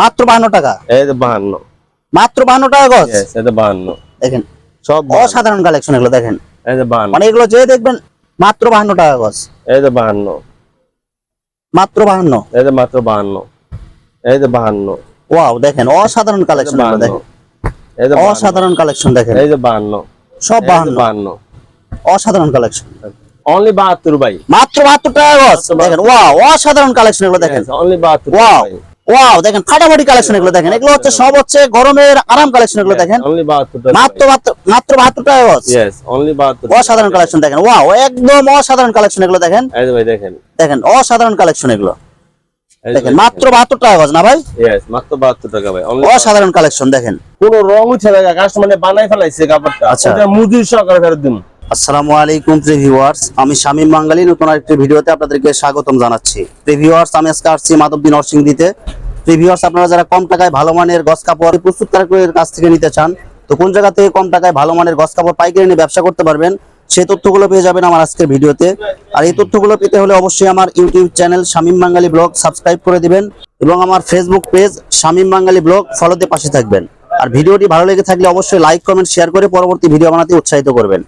মাত্র বাহান্ন টাকা? এই যে বাহান্ন। মাত্র বাহান্ন টাকা গজ? Yes, এটা বাহান্ন। দেখেন সব অসাধারণ কালেকশন এগুলো দেখেন। এই যে বাহান্ন। মানে এগুলো যে দেখবেন মাত্র বাহান্ন টাকা গজ। এই যে বাহান্ন। মাত্র বাহান্ন। এই যে মাত্র বাহান্ন। এই যে বাহান্ন। ওয়াও দেখেন অসাধারণ কালেকশন এগুলো দেখেন। এই যে। অসাধারণ কালেকশন দেখেন। এই যে বাহান্ন। সব বাহান্ন। বাহান্ন। অসাধারণ কালেকশন অনলি বাহাত্তর ভাই। মাত্র বাহাত্তর টাকা গজ দেখেন ওয়াও অসাধারণ কালেকশন এগুলো দেখেন। Only wow. ওয়াও দেখেন ফাটাফাটি কালেকশন এগুলো দেখেন। এগুলো হচ্ছে সব হচ্ছে গরমের আরাম কালেকশন এগুলো দেখেন। মাত্র মাত্র বাহাত্তর টাকা অসাধারণ কালেকশন দেখেন। ওয়াও একদম অসাধারণ কালেকশন এগুলো দেখেন। দেখেন। দেখেন অসাধারণ কালেকশন এগুলো। দেখেন মাত্র বাহাত্তর টাকা গজ না ভাই? মাত্র বাহাত্তর টাকা ভাই অসাধারণ কালেকশন দেখেন। কোন রং উঠে কাস্টমারে বানাই ফেলাইছে কাপড়টা। আচ্ছা। মুদির সহকারে ফেরত দিন আসসালামু আলাইকুম প্রিভিউয়ার্স, আমি শামীম বাঙালি নতুন আরেকটি ভিডিওতে আপনাদেরকে স্বাগতম জানাচ্ছি। প্রিভিউয়ার্স, আমি আজকে আসছি মাধবদী নরসিংদীতে। প্রিভিউয়ার্স, আপনারা যারা কম টাকায় ভালো মানের গস কাপড় প্রস্তুতকারকের কাছ থেকে নিতে চান, তো কোন জায়গা থেকে কম টাকায় ভালো মানের গস কাপড় পাইকারি নিয়ে ব্যবসা করতে পারবেন, সেই তথ্যগুলো পেয়ে যাবেন আমার আজকের ভিডিওতে। আর এই তথ্যগুলো পেতে হলে অবশ্যই আমার YouTube channel Shamim Bangali blog subscribe করে দিবেন এবং আমার Facebook page Shamim Bangali blog ফলোতে পাশে থাকবেন। আর ভিডিওটি ভালো লেগে থাকলে অবশ্যই লাইক কমেন্ট শেয়ার করে পরবর্তী ভিডিও বানাতে উৎসাহিত করবেন।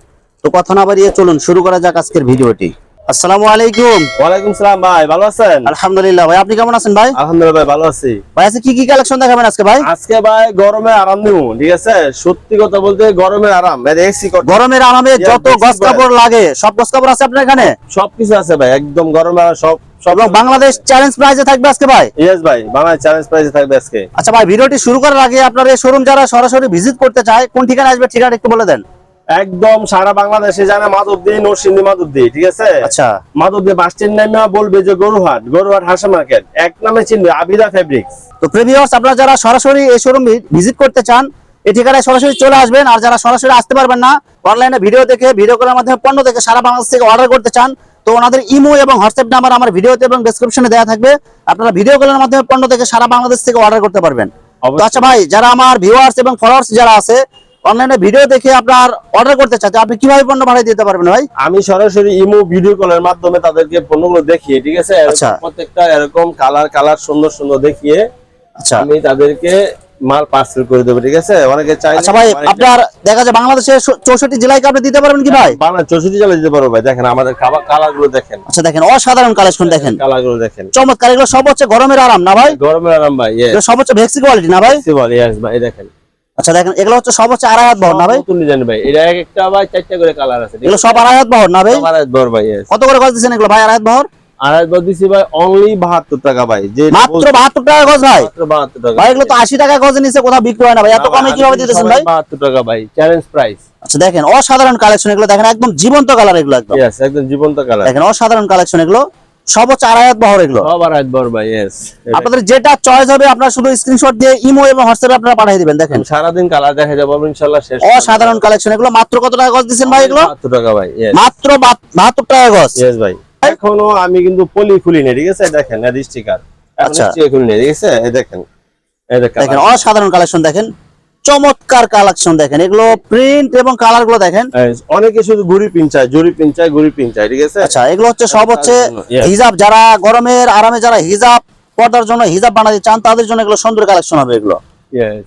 তো কথা না বাড়িয়ে চলুন শুরু করা যাক আজকের ভিডিওটি। আসসালামু আলাইকুম। ওয়ালাইকুম সালাম ভাই ভালো আছেন? আলহামদুলিল্লাহ ভাই আপনি কেমন আছেন ভাই? আলহামদুলিল্লাহ ভাই ভালো আছি। ভাই আজকে কি কি কালেকশন দেখাবেন আজকে ভাই? আজকে ভাই গরমে আরাম দিব ঠিক আছে? সত্যি কথা বলতে গরমের আরাম। এসি গরমের আরামে যত গস কাপড় লাগে সব গস কাপড় আছে আপনার এখানে? সবকিছু আছে ভাই একদম গরমে আরাম সব সব এবং বাংলাদেশ চ্যালেঞ্জ প্রাইজে থাকবে আজকে ভাই? ইয়েস ভাই বাংলা চ্যালেঞ্জ প্রাইসে থাকবে আজকে। আচ্ছা ভাই ভিডিওটি শুরু করার আগে আপনার এই শোরুম যারা সরাসরি ভিজিট করতে চায় কোন ঠিকানা আসবে ঠিকানা একটু বলে দেন। একদম সারা বাংলাদেশে জানে মাধবদী নরসিংদী মাধবদী ঠিক আছে? আচ্ছা। মাধবদী বাস স্ট্যান্ড নামে বলবে যে গরুহাট গরুহাট হাসা মার্কেট এক নামে চিনবে আবিদা ফেব্রিক্স তো প্রিভিয়াস আপনারা যারা সরাসরি এই শোরুম ভিজিট করতে চান এই ঠিকানায় সরাসরি চলে আসবেন। আর যারা সরাসরি আসতে পারবেন না অনলাইনে ভিডিও দেখে ভিডিও কলের মাধ্যমে পণ্য দেখে সারা বাংলাদেশ থেকে অর্ডার করতে চান তো ওনাদের ইমো এবং হোয়াটসঅ্যাপ নাম্বার আমার ভিডিওতে এবং ডেসক্রিপশনে দেওয়া থাকবে। আপনারা ভিডিও কলের মাধ্যমে পণ্য দেখে সারা বাংলাদেশ থেকে অর্ডার করতে পারবেন। আচ্ছা ভাই যারা আমার ভিউয়ার্স এবং ফলোয়ার্স যারা আছে অনলাইনে ভিডিও দেখে আপনার অর্ডার করতে চাচ্ছে আপনি কীভাবে পণ্য ভাড়ায় দিতে পারবেন ভাই? আমি সরাসরি ইমো ভিডিও কলের মাধ্যমে তাদেরকে পণ্যগুলো দেখিয়ে ঠিক আছে? আচ্ছা। প্রত্যেকটা এরকম কালার কালার সুন্দর সুন্দর দেখিয়ে আচ্ছা। আমি তাদেরকে মাল পার্সেল করে দেবো ঠিক আছে? অনেকে চাই আচ্ছা ভাই আপনার দেখা যায় বাংলাদেশের চৌষট্টি জেলায় আপনি দিতে পারবেন কি ভাই? বাংলা চৌষট্টি জেলায় দিতে পারব ভাই দেখেন আমাদের খাবার কালারগুলো দেখেন। আচ্ছা দেখেন অসাধারণ কালেকশন দেখেন কালারগুলো দেখেন। চমৎকার এগুলো সব হচ্ছে গরমের আরাম না ভাই? গরমের আরাম ভাই সব হচ্ছে ভেক্সি কোয়ালিটি না ভাই? বল ইয়েস ভাই দেখেন। আচ্ছা দেখেন এগুলো হচ্ছে সব হচ্ছে আড়াই হাত বহর না ভাই? নতুন ডিজাইন ভাই। এটা এক একটা ভাই চারটা করে কালার আছে এগুলো সব আড়াই হাত বহর না ভাই? আড়াই বর ভাই কত করে গজ এগুলো ভাই আড়াই হাত বহর? আড়াই দিছি ভাই অনলি বাহাত্তর টাকা ভাই যে মাত্র বাহাত্তর টাকা গজ ভাই? মাত্র বাহাত্তর টাকা। ভাই এগুলো তো আশি টাকা গজে নিচে কোথাও বিক্রি হয় না ভাই। এত কমে কীভাবে দিতেছেন ভাই? বাহাত্তর টাকা ভাই চ্যালেঞ্জ প্রাইস আচ্ছা দেখেন অসাধারণ কালেকশন এগুলো দেখেন একদম জীবন্ত কালার এগুলো একদম। একদম জীবন্ত কালার দেখেন অসাধারণ কালেকশন এগুলো। সব হচ্ছে আড়াই হাত বহর এগুলো। সব বর ভাই আপনাদের যেটা চয়েস হবে আপনারা শুধু স্ক্রিনশট দিয়ে ইমো এবং হোয়াটসঅ্যাপে আপনারা পাঠিয়ে দিবেন দেখেন। সারাদিন কালার দেখা যাব শেষ অসাধারণ কালেকশন এগুলো মাত্র কত টাকা গজ দিচ্ছেন ভাই এগুলো? টাকা ভাই মাত্র বাহাত্তর টাকা গজ ভাই। এখনও আমি কিন্তু পলি খুলি নেই ঠিক আছে? দেখেন এর স্টিকার আচ্ছা। খুলি নেই ঠিক আছে? এই দেখেন এই দেখেন। দেখেন অসাধারণ কালেকশন দেখেন। চমৎকার কালেকশন দেখেন। এগুলো প্রিন্ট এবং কালারগুলো দেখেন। অনেকে শুধু গুড়ি পিন চায় জুড়ি পিন চায় গুড়ি পিন চায় ঠিক আছে? আচ্ছা এগুলো হচ্ছে সব হচ্ছে হিজাব। যারা গরমের আরামে যারা হিজাব পর্দার জন্য হিজাব বানাতে চান তাদের জন্য এগুলো সুন্দর কালেকশন হবে এগুলো। Yes.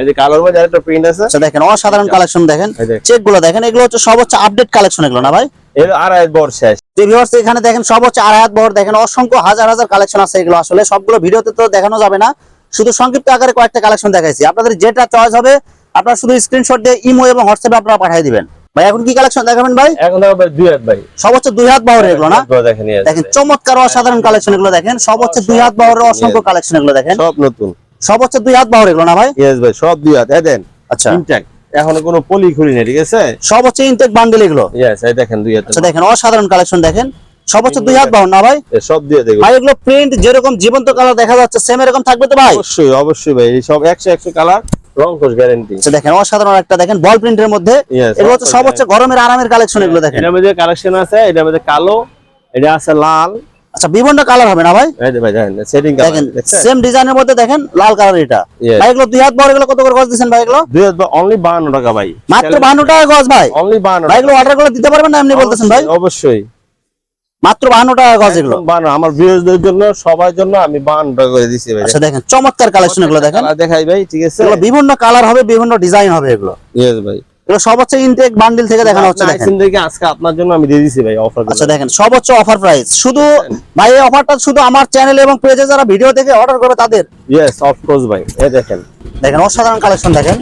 এই যে কালার মধ্যে আরেকটা প্রিন্ট আছে। আচ্ছা দেখেন অসাধারণ কালেকশন দেখেন। চেকগুলো দেখেন এগুলো হচ্ছে সব হচ্ছে আপডেট কালেকশন এগুলো না ভাই? এর আড়াই বর শেষ। যে ভিউয়ার্স এখানে দেখেন সব হচ্ছে আড়াই হাত বহর দেখেন অসংখ্য হাজার হাজার কালেকশন আছে এগুলো। আসলে সবগুলো ভিডিওতে তো দেখানো যাবে না। শুধু সংক্ষিপ্ত আকারে কয়েকটা কালেকশন দেখাইছি। আপনাদের যেটা চয়েস হবে আপনারা শুধু স্ক্রিনশট দিয়ে ইমো এবং হোয়াটসঅ্যাপে আপনারা পাঠিয়ে দিবেন। ভাই এখন কি কালেকশন দেখাবেন ভাই? এখন দেখো ভাই দুই হাত ভাই। হচ্ছে দুই হাত বহর এগুলো না? দেখেন দেখেন চমৎকার অসাধারণ কালেকশন এগুলো দেখেন। হচ্ছে দুই হাত বহরের অসংখ্য কালেকশন এগুলো দেখেন। সব নতুন। হচ্ছে দুই হাত বাহর এগুলো না ভাই? ইয়েস ভাই সব দুই হাত। দেন আচ্ছা। ইনটেক এখনও কোনো পলি খুলি নেই ঠিক আছে? হচ্ছে ইনটেক বান্ডেল এগুলো। ইয়েস এই দেখেন দুই হাত আচ্ছা দেখেন অসাধারণ কালেকশন দেখেন। সব দুই হাত বহর ভাই? সব দিয়ে দেখো ভাই এগুলো প্রিন্ট যেরকম জীবন্ত কালার দেখা যাচ্ছে সেম এরকম থাকবে তো ভাই? অবশ্যই অবশ্যই ভাই সব একশো একশো কালার রং কোর্স গ্যারান্টি দেখেন অসাধারণ একটা দেখেন বল প্রিন্টের মধ্যে। এগুলো হচ্ছে সব হচ্ছে গরমের আরামের কালেকশন এগুলো দেখেন। এটার মধ্যে কালেকশন আছে এটার মধ্যে কালো এটা আছে লাল। আচ্ছা বিভিন্ন কালার হবে না ভাই? এই ভাই সেটিং দেখেন সেম ডিজাইনের মধ্যে দেখেন লাল কালার এটা। Yes. ভাই এগুলো দুই হাত বড় এগুলো কত করে গজ দিচ্ছেন ভাই এগুলো? দুই হাত অনলি বাহান্ন টাকা ভাই। মাত্র বান্ন টাকা গজ ভাই। অনলি বাহান্ন ভাই এগুলো অর্ডার করে দিতে পারবেন না এমনি বলতেছেন ভাই? অবশ্যই। মাত্র বাহান্ন টাকা গজ এগুলো? আমার ভিউয়ারদের জন্য সবার জন্য আমি বান্ন টাকা করে ভাই। আচ্ছা দেখেন চমৎকার কালেকশন এগুলো দেখেন। দেখাই ভাই ঠিক আছে? বিভিন্ন কালার হবে বিভিন্ন ডিজাইন হবে এগুলো। ইয়েস ভাই। এগুলো ইনটেক বান্ডিল থেকে দেখানো হচ্ছে দেখেন। আজকে আপনার জন্য আমি দিয়ে দিছি ভাই অফার আচ্ছা দেখেন অফার প্রাইস শুধু ভাই এই অফারটা শুধু আমার চ্যানেল এবং পেজে যারা ভিডিও দেখে অর্ডার করবে তাদের। ইয়েস অফ কোর্স ভাই। এই দেখেন। দেখেন অসাধারণ কালেকশন দেখেন।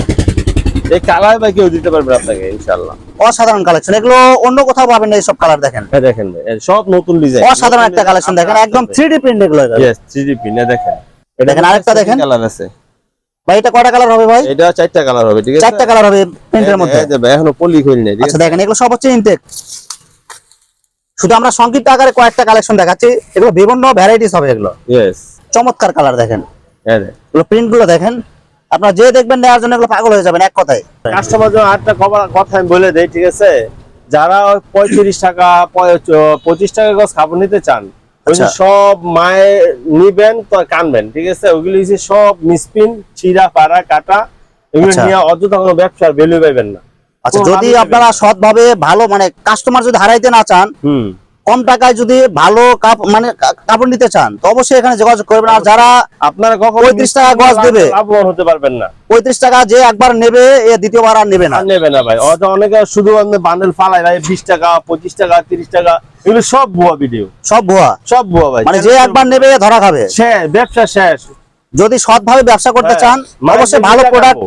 এই কালার কেউ দিতে পারবে আপনাকে ইনশাআল্লাহ। অসাধারণ কালেকশন এগুলো অন্য কোথাও পাবেন না এইসব কালার দেখেন। এই দেখেন সব নতুন ডিজাইন অসাধারণ একটা কালেকশন দেখেন একদম থ্রি ডি প্রিন্ট এগুলো ইয়েস 3D পিন দেখেন। দেখেন, আরেকটা দেখেন। কালার আছে। ভাই এটা কয়টা কালার হবে ভাই? এটা চারটা কালার হবে ঠিক আছে? চারটা কালার হবে প্রিন্টের মধ্যে। এখনও পলি করি নাই আচ্ছা দেখেন এগুলো সব হচ্ছে ইনটেক শুধু আমরা সংক্ষিপ্ত আকারে কয়েকটা কালেকশন দেখাচ্ছি। এগুলো বিভিন্ন ভ্যারাইটিস হবে এগুলো। ইয়েস চমৎকার কালার দেখেন। এগুলো প্রিন্টগুলো দেখেন। আপনার যে দেখবেন নেওয়ার জন্য এগুলো পাগল হয়ে যাবেন এক কথায়। কাস্টমার জন্য খবর- কথা আমি বলে দেই ঠিক আছে? যারা পঁয়ত্রিশ টাকা পঁচিশ টাকা গছ কাপড় নিতে চান আচ্ছা। সব মায়ে নিবেন তো কানবেন ঠিক আছে? ওগুলো সব মিসপিন ছিঁড়া পাড়া কাটা এগুলো আচ্ছা। নিয়ে অযথা কোনো ব্যবসার ভ্যালু পাইবেন না। আচ্ছা যদি আপনারা সৎভাবে ভালো মানে কাস্টমার যদি হারাইতে না চান হুম। কম টাকায় যদি ভালো কাপ মানে কাপড় নিতে চান তো অবশ্যই এখানে যোগাযোগ করবেন। আর যারা আপনারা কখন 35 টাকা গজ দেবে। হতে পারবেন না। পঁয়ত্রিশ টাকা যে একবার নেবে এ দ্বিতীয়বার আর নেবে না। নেবে না ভাই। অনেকে শুধু বান্ডেল ফালাই ভাই বিশ টাকা পঁচিশ টাকা তিরিশ টাকা। এগুলো সব ভুয়া ভিডিও সব ভুয়া। সব ভুয়া ভাই। মানে যে একবার নেবে ধরা খাবে। ব্যবসা শেষ। যদি সৎভাবে ব্যবসা করতে হ্যাঁ, চান মানে অবশ্যই ভালো প্রোডাক্ট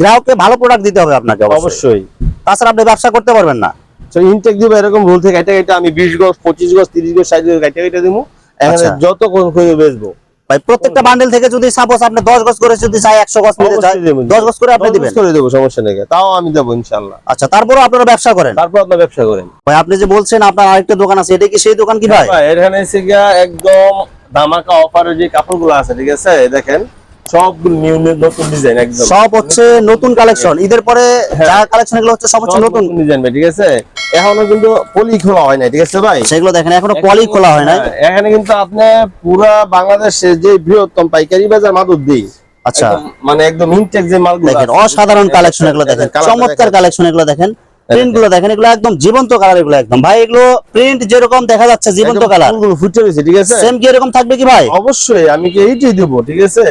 গ্রাহককে ভালো প্রোডাক্ট দিতে হবে আপনাকে অবশ্যই। তাছাড়া আপনি ব্যবসা করতে পারবেন না। তো ইনটেক দিব এরকম ভুল থেকে এটা এটা আমি বিশ গজ পঁচিশ গজ তিরিশ গজ ষাট গজ কাইটা কাইটা দিব এখানে আচ্ছা। যত কোন করে বেচবো। ভাই প্রত্যেকটা বান্ডেল থেকে যদি সাপোজ আপনি দশ গজ করে যদি চাই একশো গজ নিতে চাই অবশ্যই দেবো। দশ গজ করে আপনি দিবেন? করে দেবো সমস্যা নেই তাও আমি দেবো ইনশাল্লাহ আচ্ছা তারপরও আপনারা ব্যবসা করেন? তারপর আপনার ব্যবসা করেন। ভাই আপনি যে বলছেন আপনার আরেকটা দোকান আছে এটা কি সেই দোকান কি ভাই? এখানে এসে একদম ধামাকা অফারের যে কাপড়গুলো আছে ঠিক আছে? দেখেন সবগুলো নিউ নতুন ডিজাইন একদম। সব হচ্ছে নতুন কালেকশন ঈদের পরে। যা কালেকশনগুলো হচ্ছে সব হচ্ছে নতুন। নতুন ডিজাইন ভাই ঠিক আছে? এখনও কিন্তু পলি খোলা হয় নাই ঠিক আছে ভাই? সেগুলো দেখেন এখনও পলি খোলা হয় নাই। হ্যাঁ, এখানে কিন্তু আপনি পুরা বাংলাদেশে যে বৃহত্তম পাইকারি বাজার মাদুর দিই আচ্ছা। মানে একদম ইনটেক যে মালগুলো দেখেন অসাধারণ কালেকশন এগুলো দেখেন, দেখেন চমৎকার কালেকশন এগুলো দেখেন। প্রিন্টগুলো দেখেন এগুলো একদম জীবন্ত কালার এগুলো একদম। ভাই এগুলো প্রিন্ট যেরকম দেখা যাচ্ছে জীবন্ত কালার ফুলগুলো ফুটে রয়েছে ঠিক আছে? সেম কি এরকম থাকবে কি ভাই? অবশ্যই আমি কি এইটাই দেবো ঠিক আছে?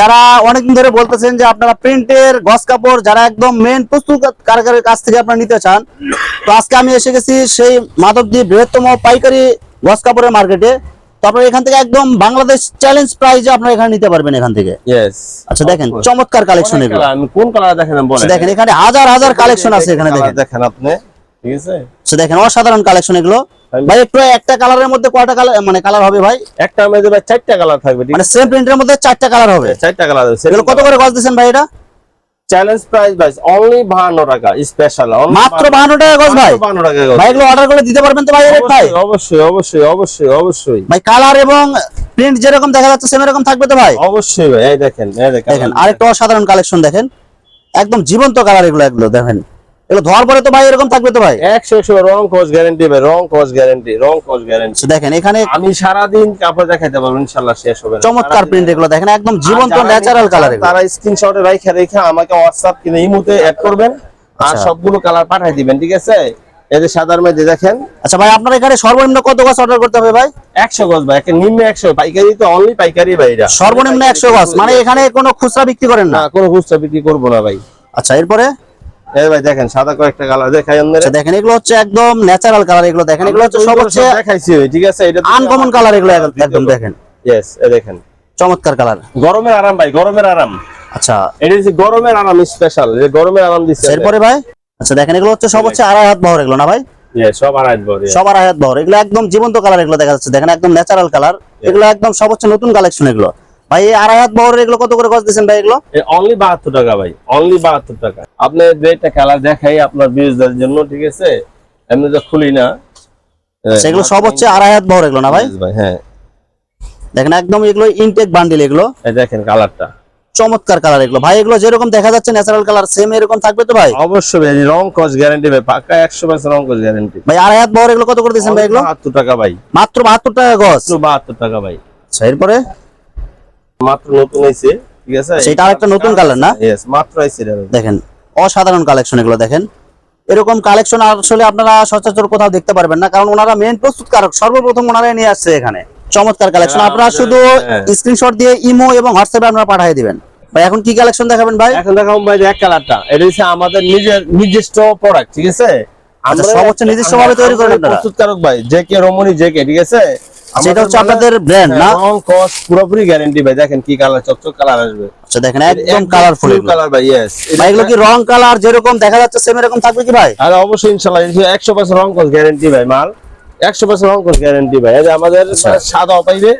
যারা অনেকদিন ধরে বলতেছেন যে আপনারা প্রিন্টের গস কাপড় যারা একদম মেন প্রস্তুত কারখানার কাছ থেকে আপনারা নিতে চান তো আজকে আমি এসে গেছি সেই মাধবদী বৃহত্তম পাইকারি গস কাপড়ের মার্কেটে তো আপনারা এখান থেকে একদম বাংলাদেশ চ্যালেঞ্জ প্রাইজে আপনারা এখানে নিতে পারবেন এখান থেকে। আচ্ছা দেখেন চমৎকার কালেকশন এগুলো। কোন কালার দেখেন আচ্ছা, দেখেন এখানে হাজার হাজার কালেকশন আছে এখানে দেখেন। দেখেন আপনি ঠিক আছে? আচ্ছা দেখেন অসাধারণ কালেকশন এগুলো। ভাই একটু একটা কালারের মধ্যে কয়টা কালার মানে কালার হবে ভাই? একটা মেয়েতে চারটা কালার থাকবে মানে সেম প্রিন্টের মধ্যে চারটা কালার হবে। চারটা কালার এগুলো কত করে গজ দিচ্ছেন ভাই এটা? চ্যালেঞ্জ প্রাইস ভাই অনলি 52 টাকা স্পেশাল মাত্র বাহান্ন টাকা গজ ভাই। 52 টাকা গজ। ভাই এগুলো অর্ডার করে দিতে পারবেন তো ভাই রেট ভাই? অবশ্যই অবশ্যই অবশ্যই অবশ্যই ভাই কালার এবং প্রিন্ট যেরকম দেখা যাচ্ছে সেম এরকম থাকবে তো ভাই? অবশ্যই ভাই এই দেখেন এই দেখেন দেখেন আরেকটা অসাধারণ কালেকশন দেখেন। একদম জীবন্ত কালার এগুলো এগুলো দেখেন। এগুলো ধোয়ার পরে তো ভাই এরকম থাকবে তো ভাই? রং গ্যারান্টি ভাই রং গ্যারান্টি রং গ্যারান্টি আচ্ছা, দেখেন এখানে আমি সারাদিন কাপড় দেখাইতে পারব শেষ হবে না। চমৎকার প্রিন্ট এগুলো দেখেন একদম জীবন্ত ন্যাচারাল কালার এগুলো। তারা স্ক্রিনশটে রেখে রেখে আমাকে কিনে ইমোতে অ্যাড করবেন আর আচ্ছা। সবগুলো কালার পাঠিয়ে দিবেন ঠিক আছে? এই যে সাদার মধ্যে দেখেন। আচ্ছা ভাই আপনার এখানে সর্বনিম্ন কত গজ অর্ডার করতে হবে ভাই? গজ ভাই নিম্ন একশো পাইকারি তো অনলি পাইকারি ভাই এটা সর্বনিম্ন গজ মানে এখানে কোনো খুচরা বিক্রি করেন না? না কোনো খুচরা বিক্রি করব না ভাই। আচ্ছা এরপরে? এই ভাই দেখেন সাদা কয়েকটা কালার দেখাই আপনারা আচ্ছা দেখেন এগুলো হচ্ছে একদম ন্যাচারাল কালার এগুলো দেখেন এগুলো হচ্ছে সব হচ্ছে দেখাইছি ঠিক আছে? এটা আনকমন কালার এগুলো একদম দেখেন। ইয়েস এই দেখেন। চমৎকার কালার গরমের আরাম ভাই গরমের আরাম। আচ্ছা। এটা হচ্ছে গরমের আরাম স্পেশাল যে গরমের আরাম দিচ্ছে। এরপরে ভাই আচ্ছা দেখেন এগুলো হচ্ছে সব হচ্ছে আড়াই হাত বহর এগুলো না ভাই? সব আড়াই বড় সব আড়াই হাত বহর এগুলো একদম জীবন্ত কালার এগুলো দেখা যাচ্ছে। দেখেন একদম ন্যাচারাল কালার এগুলো একদম সব হচ্ছে নতুন কালেকশন এগুলো। ভাই আড়াই হাত বহরের এগুলো কত করে গজ দিচ্ছেন ভাই এগুলো? অনলি বাহাত্তর টাকা ভাই অনলি বাহাত্তর টাকা। আপনি দুইটা কালার দেখাই আপনার বিউজদের জন্য ঠিক আছে? এমনি তো খুলি না। সেগুলো সব হচ্ছে আড়াই হাত বহর এগুলো না ভাই? ভাই হ্যাঁ। দেখেন একদম এগুলো ইনটেক বান্ডিল এগুলো। দেখেন কালারটা চমৎকার কালার এগুলো। ভাই এগুলো যেরকম দেখা যাচ্ছে ন্যাচারাল কালার সেম এরকম থাকবে তো ভাই? অবশ্যই রং কস গ্যারান্টি ভাই পাকা একশো পার্সেন্ট রং কস গ্যারান্টি ভাই আড়াই হাত বহর এগুলো কত করে দিচ্ছেন ভাই এগুলো? বাহাত্তর টাকা ভাই। মাত্র বাহাত্তর টাকা গজ? মাত্র বাহাত্তর টাকা ভাই। আচ্ছা এরপরে? মাত্র নতুন হয়েছে ঠিক আছে? সেটা আরেকটা নতুন colour না? ইয়েস মাত্র আইছে দেখেন অসাধারণ কালেকশন এগুলো দেখেন। এরকম কালেকশন আসলে আপনারা সচরাচর কোথাও দেখতে পারবেন না কারণ ওনারা মেন প্রস্তুতকারক সর্বপ্রথম ওনারাই নিয়ে আসছে এখানে। চমৎকার কালেকশন হ্যাঁ, আপনারা শুধু হ্যাঁ। স্ক্রিনশট দিয়ে ইমো এবং হোয়াটসঅ্যাপে আপনারা পাঠিয়ে দিবেন। ভাই এখন কি কালেকশন দেখাবেন ভাই? এখন দেখো ভাই যে এক কালারটা এটা হচ্ছে আমাদের নিজের নিজস্ব প্রোডাক্ট ঠিক আছে? আচ্ছা, সব হচ্ছে নিজস্বভাবে তৈরি করেন আপনারা? প্রস্তুতকারক ভাই যে কে রমণী যে কে ঠিক আছে? এটা হচ্ছে আমাদের আপনাদের ব্র্যান্ড না? রং কস পুরোপুরি গ্যারান্টি ভাই। দেখেন কি কালার চকচক কালার আসবে। আচ্ছা দেখেন একদম কালারফুল কালার ভাই ইয়েস ভাই এগুলো কি রং কালার যেরকম দেখা যাচ্ছে সেম এরকম থাকবে কি ভাই? আর অবশ্যই ইনশাআল্লাহ একশো পার্সেন্ট রং কস গ্যারান্টি ভাই মাল। একশো পার্সেন্ট রং কস গ্যারান্টি ভাই। এই আমাদের আচ্ছা। সাদা পাইবে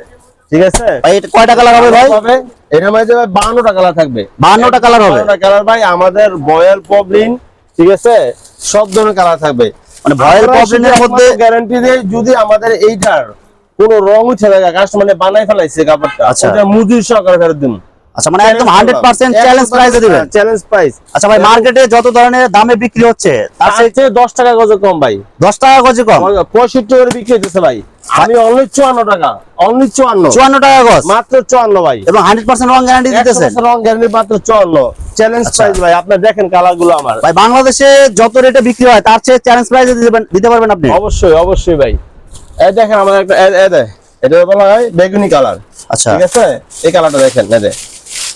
ঠিক আছে? ভাই এটা কয়টা কালার হবে ভাই? হবে? এর মধ্যে বান্নটা কালার থাকবে। 52টা কালার হবে? বান্নটা কালার ভাই আমাদের বয়েল পবলিন ঠিক আছে? সব ধরনের কালার থাকবে। মানে ভয়েল প্রবলেমের মধ্যে গ্যারান্টি দেয় যদি আমাদের এইটার কোনো রং উঠে থাকে কাস্টমার বানাই ফেলাইছে কাপড়টা। আচ্ছা। ওটা মুদির সহকারে ফেরত দিন আচ্ছা মানে একদম 100% চ্যালেঞ্জ প্রাইসে দিবেন? চ্যালেঞ্জ প্রাইস আচ্ছা ভাই মার্কেটে যত ধরনের দামে বিক্রি হচ্ছে তার চেয়ে দশ টাকা গজ কম ভাই। 10 টাকা গজে কম? পঁয়ষট্টি করে বিক্রি হইতেছে ভাই। আমি অনলি চুয়ান্ন টাকা অনলি চুয়ান্ন। 54 টাকা গজ? মাত্র চুয়ান্ন ভাই। এবং 100% রং গ্যারান্টি দিতেছেন? রং গ্যারান্টি মাত্র চুয়ান্ন। চ্যালেঞ্জ আচ্ছা। প্রাইস ভাই আপনার দেখেন কালারগুলো আমার। ভাই বাংলাদেশে যত রেটে বিক্রি হয় তার চেয়ে চ্যালেঞ্জ প্রাইসে দিতে পারবেন আপনি? অবশ্যই অবশ্যই ভাই। এই দেখেন আমাদের একটা এ- এটা বলা হয় বেগুনি কালার। আচ্ছা। ঠিক আছে? এই কালারটা দেখেন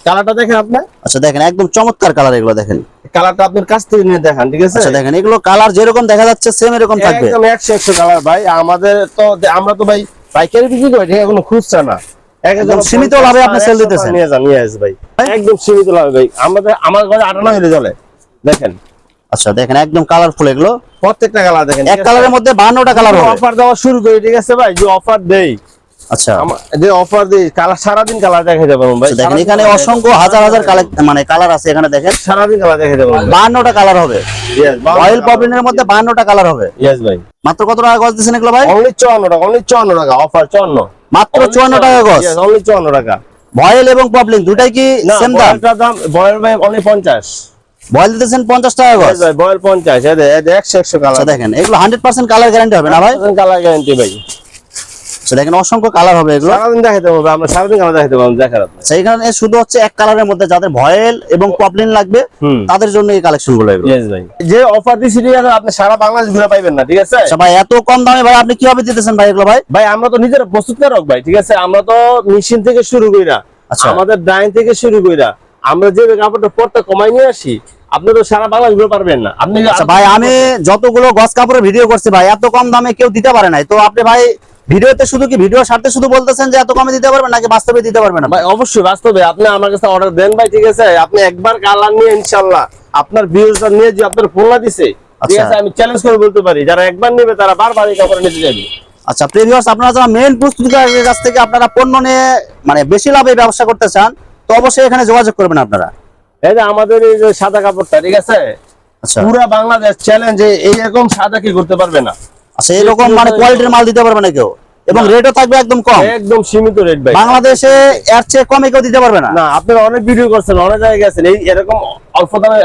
কালারটা দেখেন আপনি? আচ্ছা দেখেন একদম চমৎকার কালার এগুলো দেখেন। কালারটা আপনার কাছ থেকে নিয়ে দেখান ঠিক আছে? আচ্ছা দেখেন এগুলো কালার যেরকম দেখা যাচ্ছে সেম এরকম থাকবে। একদম একশো একশো কালার ভাই। আমাদের তো আমরা তো ভাই পাইকারি বিক্রি করি কোনো খুচরা না। এক একদম সীমিত লাভে আপনি একশো দিতেছেন। নিয়ে যান নিয়ে আস ভাই। একদম সীমিত লাভে ভাই। আমাদের আমার ঘরে আটানা হলে চলে দেখেন। আচ্ছা দেখেন একদম কালারফুল এগুলো। প্রত্যেকটা কালার দেখেন এক কালারের মধ্যে 52টা কালার হবে। অফার দেওয়া শুরু করি ঠিক আছে ভাই? যে অফার দেই। আচ্ছা। যে অফার দেই কালার সারা দিন কালার ভাই। আচ্ছা, দেখেন এখানে অসংখ্য হাজার হাজার কালার মানে কালার আছে এখানে দেখেন। সারা দিন কালার 52টা কালার হবে। অয়েল মধ্যে 52টা কালার হবে। ভাই। মাত্র কত টাকা গজ দিছেন এগুলো ভাই? অনলি 54 টাকা অনলি 54 টাকা অফার 54 মাত্র 54 টাকা গজ। यस অনলি 54 টাকা। ভয়েল এবং পপলিন দুটাই কি সেম দাম? দাম ভয়েল ভাই অনলি 50 বয়েল দিতেছেন 50 টাকা বয়েল কালার আচ্ছা, দেখেন এগুলো 100% কালার গ্যারান্টি হবে না ভাই? কালার গ্যারান্টি ভাই। আচ্ছা, আমরা আচ্ছা, তাদের জন্য যে আপনি সারা পাইবেন না ঠিক আছে? ভাই এত কম দামে ভাই আপনি কীভাবে দিতেছেন ভাই এগুলো ভাই? ভাই আমরা তো নিজের প্রস্তুতকারক ভাই ঠিক আছে? আমরা তো মেশিন থেকে শুরু করি না আমাদের ডাইন থেকে শুরু করি না আমরা যে কাপড়টা পরটা কমাই নিয়ে আসি আপনি তো সারা বাংলাদেশ ঘুরে পারবেন না। আপনি আচ্ছা ভাই আমি যতগুলো গস কাপড়ের ভিডিও করছি ভাই এত কম দামে কেউ দিতে পারে নাই। তো আপনি ভাই ভিডিওতে শুধু কি ভিডিও সারতে শুধু বলতেছেন যে এত কমে দিতে পারবেন নাকি বাস্তবে দিতে পারবেন না ভাই অবশ্যই বাস্তবে। আপনি আমার কাছে অর্ডার দেন ভাই ঠিক আছে? আপনি একবার কালার নিয়ে ইনশাল্লাহ আপনার ভিউজটা নিয়ে যে আপনার ফোন দিছে ঠিক আচ্ছা। আছে? আমি চ্যালেঞ্জ করে বলতে পারি। যারা একবার নেবে তারা বারবার এই কাপড় নিতে যাবে আচ্ছা প্রিভিয়াস আপনারা যারা মেন প্রস্তুতকারকের কাছ থেকে আপনারা পণ্য নিয়ে মানে বেশি লাভে ব্যবসা করতে চান তো অবশ্যই এখানে যোগাযোগ করবেন আপনারা। এই যে আমাদের এই যে সাদা কাপড়টা ঠিক আছে? আচ্ছা। পুরা বাংলাদেশ চ্যালেঞ্জে এইরকম সাদা কি করতে পারবে না? আচ্ছা এরকম মানে কোয়ালিটির মাল দিতে পারবে না কেউ? এবং রেটও থাকবে একদম কম। একদম সীমিত রেট ভাই। বাংলাদেশে এর চেয়ে কমে কেউ দিতে পারবে না। না আপনারা অনেক ভিডিও করছেন অনেক জায়গায় গেছেন এই এরকম অল্প দামে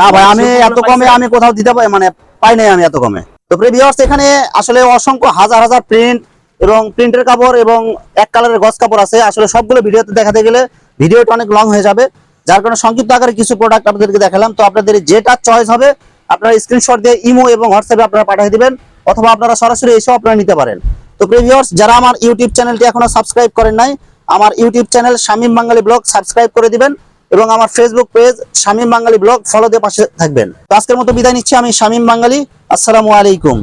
না ভাই আমি এত কমে আমি কোথাও দিতে পারি মানে পাই নাই আমি এত কমে। তো প্রিভিয়াস এখানে আসলে অসংখ্য হাজার হাজার প্রিন্ট এবং প্রিন্টের কাপড় এবং এক কালারের গস কাপড় আছে। আসলে সবগুলো ভিডিওতে দেখাতে গেলে ভিডিওটা অনেক লং হয়ে যাবে। যার কারণে সংক্ষিপ্ত আকারে কিছু প্রোডাক্ট আপনাদেরকে দেখালাম, তো আপনাদের যেটা চয়েস হবে, আপনারা স্ক্রিনশট দিয়ে ইমো এবং হোয়াটসঅ্যাপে আপনারা পাঠিয়ে দিবেন, অথবা আপনারা সরাসরি এসেও আপনারা নিতে পারেন। তো প্রিভিয়ার্স যারা আমার ইউটিউব চ্যানেলটি এখনও সাবস্ক্রাইব করেন নাই, আমার YouTube channel Shamim Bangali blog subscribe করে দিবেন এবং আমার Facebook page Shamim Bangali blog follow দিয়ে পাশে থাকবেন। তো আজকের মতো বিদায় নিচ্ছি আমি শামীম বাঙালি। আসসালামু আলাইকুম।